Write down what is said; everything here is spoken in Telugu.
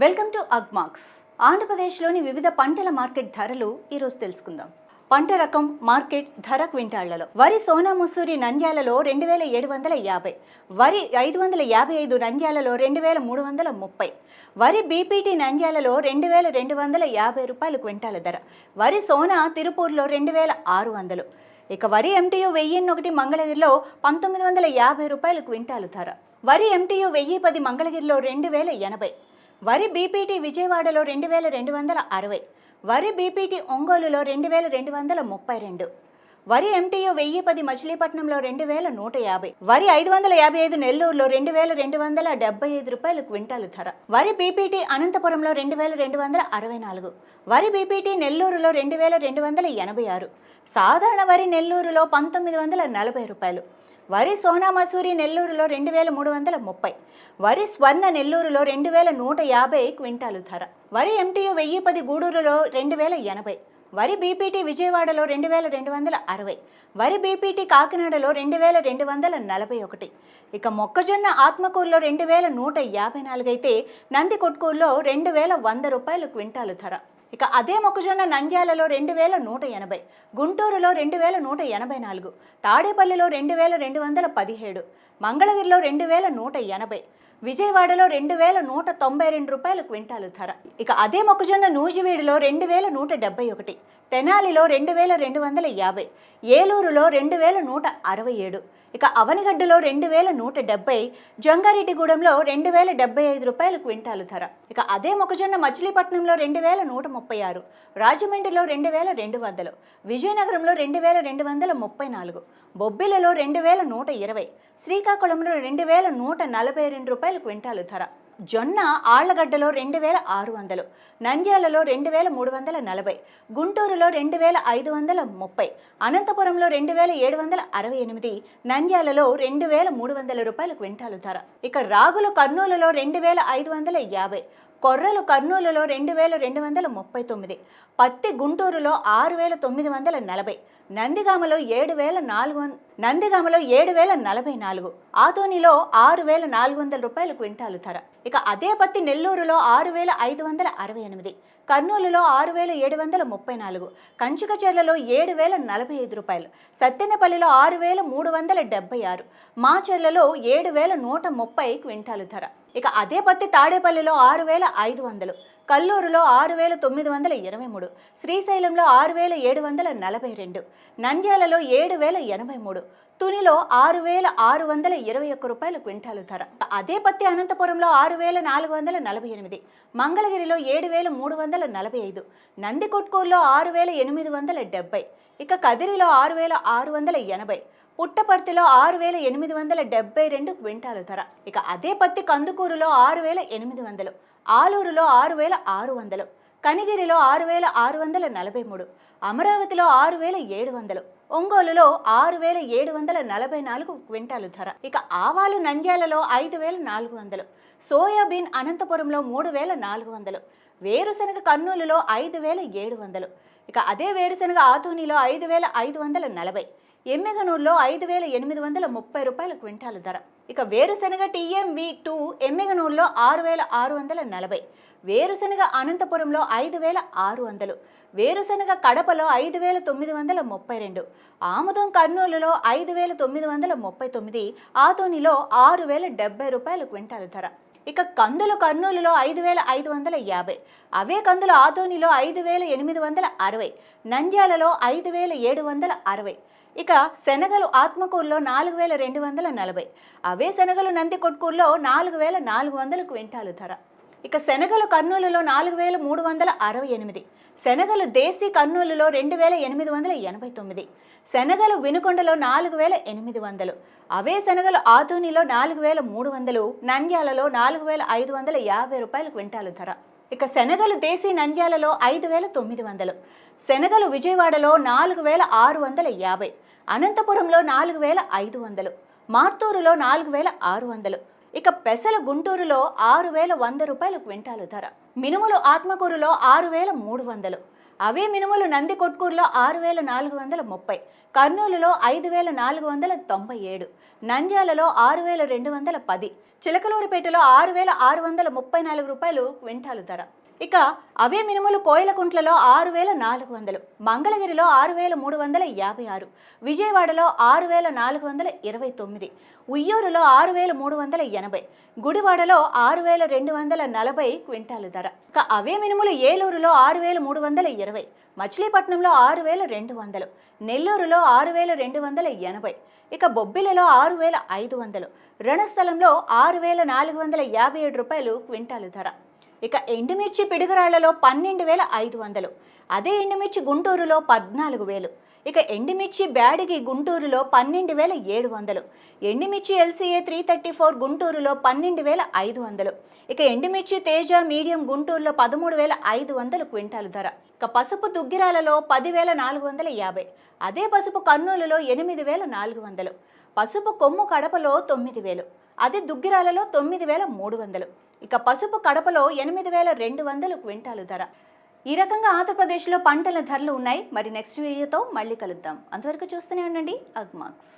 వెల్కమ్ టు అగ్మాక్స్ ఆంధ్రప్రదేశ్లోని వివిధ పంటల మార్కెట్ ధరలు ఈరోజు తెలుసుకుందాం. పంట రకం మార్కెట్ ధర క్వింటాళ్ళలో. వరి సోనా ముసూరి నంద్యాలలో రెండు వేల ఏడు వందల యాభై. వరి ఐదు వందల యాభై ఐదు నంద్యాలలో రెండు వేల మూడు వందల ముప్పై. వరి బీపీటీ నంద్యాలలో రెండు వేల రెండు వందల యాభై రూపాయలు క్వింటాల ధర. వరి సోనా తిరుపూర్లో రెండు వేల ఆరు వందలు. ఇక వరి ఎంటీయు వెయ్యి ఒకటి మంగళగిరిలో పంతొమ్మిది వందల యాభై రూపాయలు క్వింటాలు ధర. వరి ఎంటీయు వెయ్యి పది మంగళగిరిలో రెండు వేల ఎనభై. వరి బీపీటీ విజయవాడలో రెండు వేల రెండు వందల అరవై వరి బీపీటీ ఒంగోలులో రెండు వేల రెండు వందల ముప్పై రెండు వరి ఎంటీయు వెయ్యి పది మచిలీపట్నంలో రెండు వేల నూట యాభై వరి ఐదు వందల యాభై ఐదు నెల్లూరులో రెండు వేల రెండు వందల డెబ్బై ఐదు రూపాయలు క్వింటాలు ధర వరి బీపీటీ అనంతపురంలో రెండు వేల రెండు వందల అరవై నాలుగు వరి బీపీటీ నెల్లూరులో రెండు వేల రెండు వందల ఎనభై ఆరు సాధారణ వరి నెల్లూరులో పంతొమ్మిది వందల నలభై రూపాయలు వరి సోనా మసూరి నెల్లూరులో రెండు వేల మూడు వందల ముప్పై వరి స్వర్ణ నెల్లూరులో రెండు వేల నూట యాభై క్వింటాలు ధర వరి ఎంటీయు వెయ్యి పది గూడూరులో రెండు వేల ఎనభై వరి బీపీటీ విజయవాడలో రెండు వేల రెండు వందల అరవై వరి బీపీటీ కాకినాడలో రెండు వేల రెండు వందల నలభై ఒకటి. ఇక మొక్కజొన్న ఆత్మకూరులో రెండు వేల నూట యాభై నాలుగు అయితే నంది కొట్కూరులో రెండు వేల వంద రూపాయలు క్వింటాలు ధర. ఇక అదే మొక్కజొన్న నంద్యాలలో రెండు వేల నూట ఎనభై గుంటూరులో రెండు వేల నూట ఎనభై నాలుగు తాడేపల్లిలో రెండు వేల రెండు వందల పదిహేడు మంగళగిరిలో రెండు వేల నూట ఎనభై విజయవాడలో రెండు వేల నూట తొంభై రెండు రూపాయలు క్వింటాలు ధర. ఇక అదే మొక్కజొన్న నూజివీడులో రెండు వేల నూట డెబ్బై ఒకటి తెనాలిలో రెండు వేల రెండు వందల యాభై ఏలూరులో రెండు వేల నూట అరవై ఏడు ఇక అవనిగడ్డలో రెండు వేల నూట డెబ్బై జంగారెడ్డిగూడెంలో రెండు వేల డెబ్బై ఐదు రూపాయలు క్వింటాలు ధర. ఇక అదే మొక్కజొన్న మచిలీపట్నంలో రెండు వేల నూట ముప్పై ఆరు రాజమండ్రిలో రెండు వేల రెండు వందలు విజయనగరంలో రెండు వేల రెండు వందల ముప్పై నాలుగు బొబ్బిలలో రెండు వేల నూట ఇరవై శ్రీకాకుళంలో రెండు వేల నూట నలభై రెండు రూపాయలు క్వింటాలు ధర. జొన్న ఆళ్ళగడ్డలో రెండు వేల ఆరు వందలు నంద్యాలలో రెండు వేల మూడు వందల నలభై గుంటూరులో రెండు వేల ఐదు వందల ముప్పై అనంతపురంలో రెండు వేల ఏడు వందల అరవై ఎనిమిది నంద్యాలలో రెండు వేల మూడు వందల రూపాయల క్వింటాలు ధర. ఇక రాగులు కర్నూలులో రెండు వేల ఐదు వందల యాభై కొర్రలు కర్నూలులో రెండు వేల రెండు వందల ముప్పై తొమ్మిది పత్తి గుంటూరులో ఆరు వేల తొమ్మిది వందల నలభై నందిగామలో ఏడు వేల నాలుగు వం నందిగామలో ఏడు వేల నలభై నాలుగు ఆతోనిలో ఆరు వేల నాలుగు వందల రూపాయలు క్వింటాలు ధర. ఇక అదే పత్తి నెల్లూరులో ఆరు వేల ఐదు వందల అరవై ఎనిమిది కర్నూలులో ఆరు వేల ఏడు వందల ముప్పై నాలుగు కంచుకచర్లలో ఏడు వేల నలభై ఐదు రూపాయలు సత్తెనపల్లిలో ఆరు వేల మూడు వందల డెబ్బై ఆరు మాచర్లలో ఏడు వేల నూట ముప్పై క్వింటాలు ధర. ఇక అదే పత్తి తాడేపల్లిలో ఆరు వేల ఐదు వందలు కల్లూరులో ఆరు వేల తొమ్మిది వందల ఇరవై మూడు శ్రీశైలంలో ఆరు వేల ఏడు వందల నలభై రెండు నంద్యాలలో ఏడు వేల ఎనభై మూడు తునిలో ఆరు వేల ఆరు వందల ఇరవై ఒక్క రూపాయల క్వింటాలు ధర. అదే పత్తి అనంతపురంలో ఆరు వేల నాలుగు వందల నలభై ఎనిమిది మంగళగిరిలో ఏడు వేల మూడు వందల నలభై ఐదు నందికొట్కూరులో ఆరు వేల ఎనిమిది వందల డెబ్బై ఇక కదిరిలో ఆరు వేల ఆరు వందల ఎనభై పుట్టపర్తిలో ఆరు వేల ఎనిమిది వందల డెబ్బై రెండు క్వింటాలు ధర. ఇక అదే పత్తి కందుకూరులో ఆరు వేల ఎనిమిది వందలు ఆలూరులో ఆరు వేల ఆరు వందలు కనిగిరిలో ఆరు వేల ఆరు వందల నలభై మూడు అమరావతిలో ఆరు వేల ఏడు వందలు ఒంగోలులో ఆరు వేల ఏడు వందల నలభై నాలుగు క్వింటాలు ధర. ఇక ఆవాలు నంద్యాలలో ఐదు వేల నాలుగు వందలు సోయాబీన్ అనంతపురంలో మూడు వేల నాలుగు వందలు వేరుశనగ కర్నూలులో ఐదు వేల ఏడు వందలు ఇక అదే వేరుశనగ ఆతూనిలో ఐదు వేల ఐదు వందల నలభై ఎమ్మెగనూరులో ఐదు వేల ఎనిమిది వందల ముప్పై రూపాయల క్వింటాలు ధర. ఇక వేరుశనగ టీఎంవి టూ ఎమ్మెగనూరులో ఆరు వేల ఆరు వందల నలభై. వేరుశనగ అనంతపురంలో ఐదు వేల ఆరు వందలు. వేరుశనగ కడపలో ఐదు వేల తొమ్మిది వందల ముప్పై రెండు. ఆముదం కర్నూలులో ఐదు వేల తొమ్మిది వందల ముప్పై తొమ్మిది. ఆతోనిలో ఆరు వేల డెబ్బై రూపాయల క్వింటాలు ధర. ఇక కందులు కర్నూలులో ఐదు వేల ఐదు వందల యాభై. అవే కందులు ఆదోనిలో ఐదు వేల ఎనిమిది వందల అరవై. నంద్యాలలో ఐదు వేల ఏడు వందల అరవై. ఇక శనగలు ఆత్మకూరులో నాలుగు వేల రెండు వందల నలభై. అవే శనగలు నందికొట్కూరులో నాలుగు వేల నాలుగు వందల క్వింటాలు ధర. ఇక శనగలు కర్నూలులో నాలుగు వేల మూడు వందల అరవై ఎనిమిది. శనగలు దేశీ కర్నూలులో రెండు వేల ఎనిమిది వందల ఎనభై తొమ్మిది. శనగలు వినుకొండలో నాలుగు వేల ఎనిమిది వందలు. అవే శనగలు ఆదోనిలో నాలుగు వేల మూడు వందలు. నంద్యాలలో నాలుగు వేల ఐదు వందల యాభై రూపాయల క్వింటాలు ధర. ఇక శనగలు దేశీ నంద్యాలలో ఐదు వేల తొమ్మిది వందలు శనగలు విజయవాడలో నాలుగు వేల ఆరు వందల యాభై అనంతపురంలో నాలుగు వేల ఐదు వందలు మార్తూరులో నాలుగు వేల ఆరు వందలు ఇక పెసలు గుంటూరులో ఆరు వేల వంద రూపాయలు క్వింటాలు ధర మినుములు ఆత్మకూరులో ఆరు వేల మూడు వందలు అవే మినుములు నంది కొట్కూరులో ఆరు వేల నాలుగు వందల ముప్పై కర్నూలులో ఐదు వేల నాలుగు వందల తొంభై ఏడు నంద్యాలలో ఆరు వేల రెండు వందల పది చిలకలూరిపేటలో ఆరు వేల ఆరు వందల ముప్పై నాలుగు రూపాయలు క్వింటాలు ధర. ఇక అవే మినుములు కోయలకుంట్లలో ఆరు వేల నాలుగు వందలు మంగళగిరిలో ఆరు వేల మూడు వందల యాభై ఆరు విజయవాడలో ఆరు వేల నాలుగు వందల ఇరవై తొమ్మిది ఉయ్యూరులో ఆరు వేల మూడు వందల ఎనభై గుడివాడలో ఆరు వేల రెండు వందల నలభై క్వింటాలు ధర ఇక అవే మినుములు ఏలూరులో ఆరు వేల మూడు వందల ఇరవై మచిలీపట్నంలో ఆరు వేల రెండు వందలు నెల్లూరులో ఆరు వేల రెండు వందల ఎనభై ఇక బొబ్బిలిలో ఆరు వేల ఐదు వందలు రణస్థలంలో ఆరు వేల నాలుగు వందల యాభై ఏడు రూపాయలు క్వింటాలు ధర ఇక ఎండుమిర్చి పిడుగురాళ్ళలో పన్నెండు వేల ఐదు వందలు. అదే ఎండుమిర్చి గుంటూరులో పద్నాలుగు వేలు. ఇక ఎండుమిర్చి బ్యాడిగి గుంటూరులో పన్నెండు వేల ఏడు వందలు. ఎండుమిర్చి ఎల్సీఏ త్రీ థర్టీ ఫోర్ గుంటూరులో పన్నెండు వేల ఐదు వందలు. ఇక ఎండుమిర్చి తేజ మీడియం గుంటూరులో పదమూడు వేల ఐదు వందలు క్వింటాలు ధర. ఇక పసుపు దుగ్గిరాలలో పదివేల నాలుగు వందల యాభై. అదే పసుపు కర్నూలులో ఎనిమిది వేల నాలుగు వందలు. పసుపు కొమ్ము కడపలో తొమ్మిది వేలు. అదే దుగ్గిరాలలో తొమ్మిది వేల మూడు వందలు. ఇక పసుపు కడపలో ఎనిమిది వేల రెండు వందలు క్వింటాలు ధర. ఈ రకంగా ఆంధ్రప్రదేశ్లో పంటల ధరలు ఉన్నాయి. మరి నెక్స్ట్ వీడియోతో మళ్ళీ కలుద్దాం. అంతవరకు చూస్తూనే ఉండండి. అగ్మాక్స్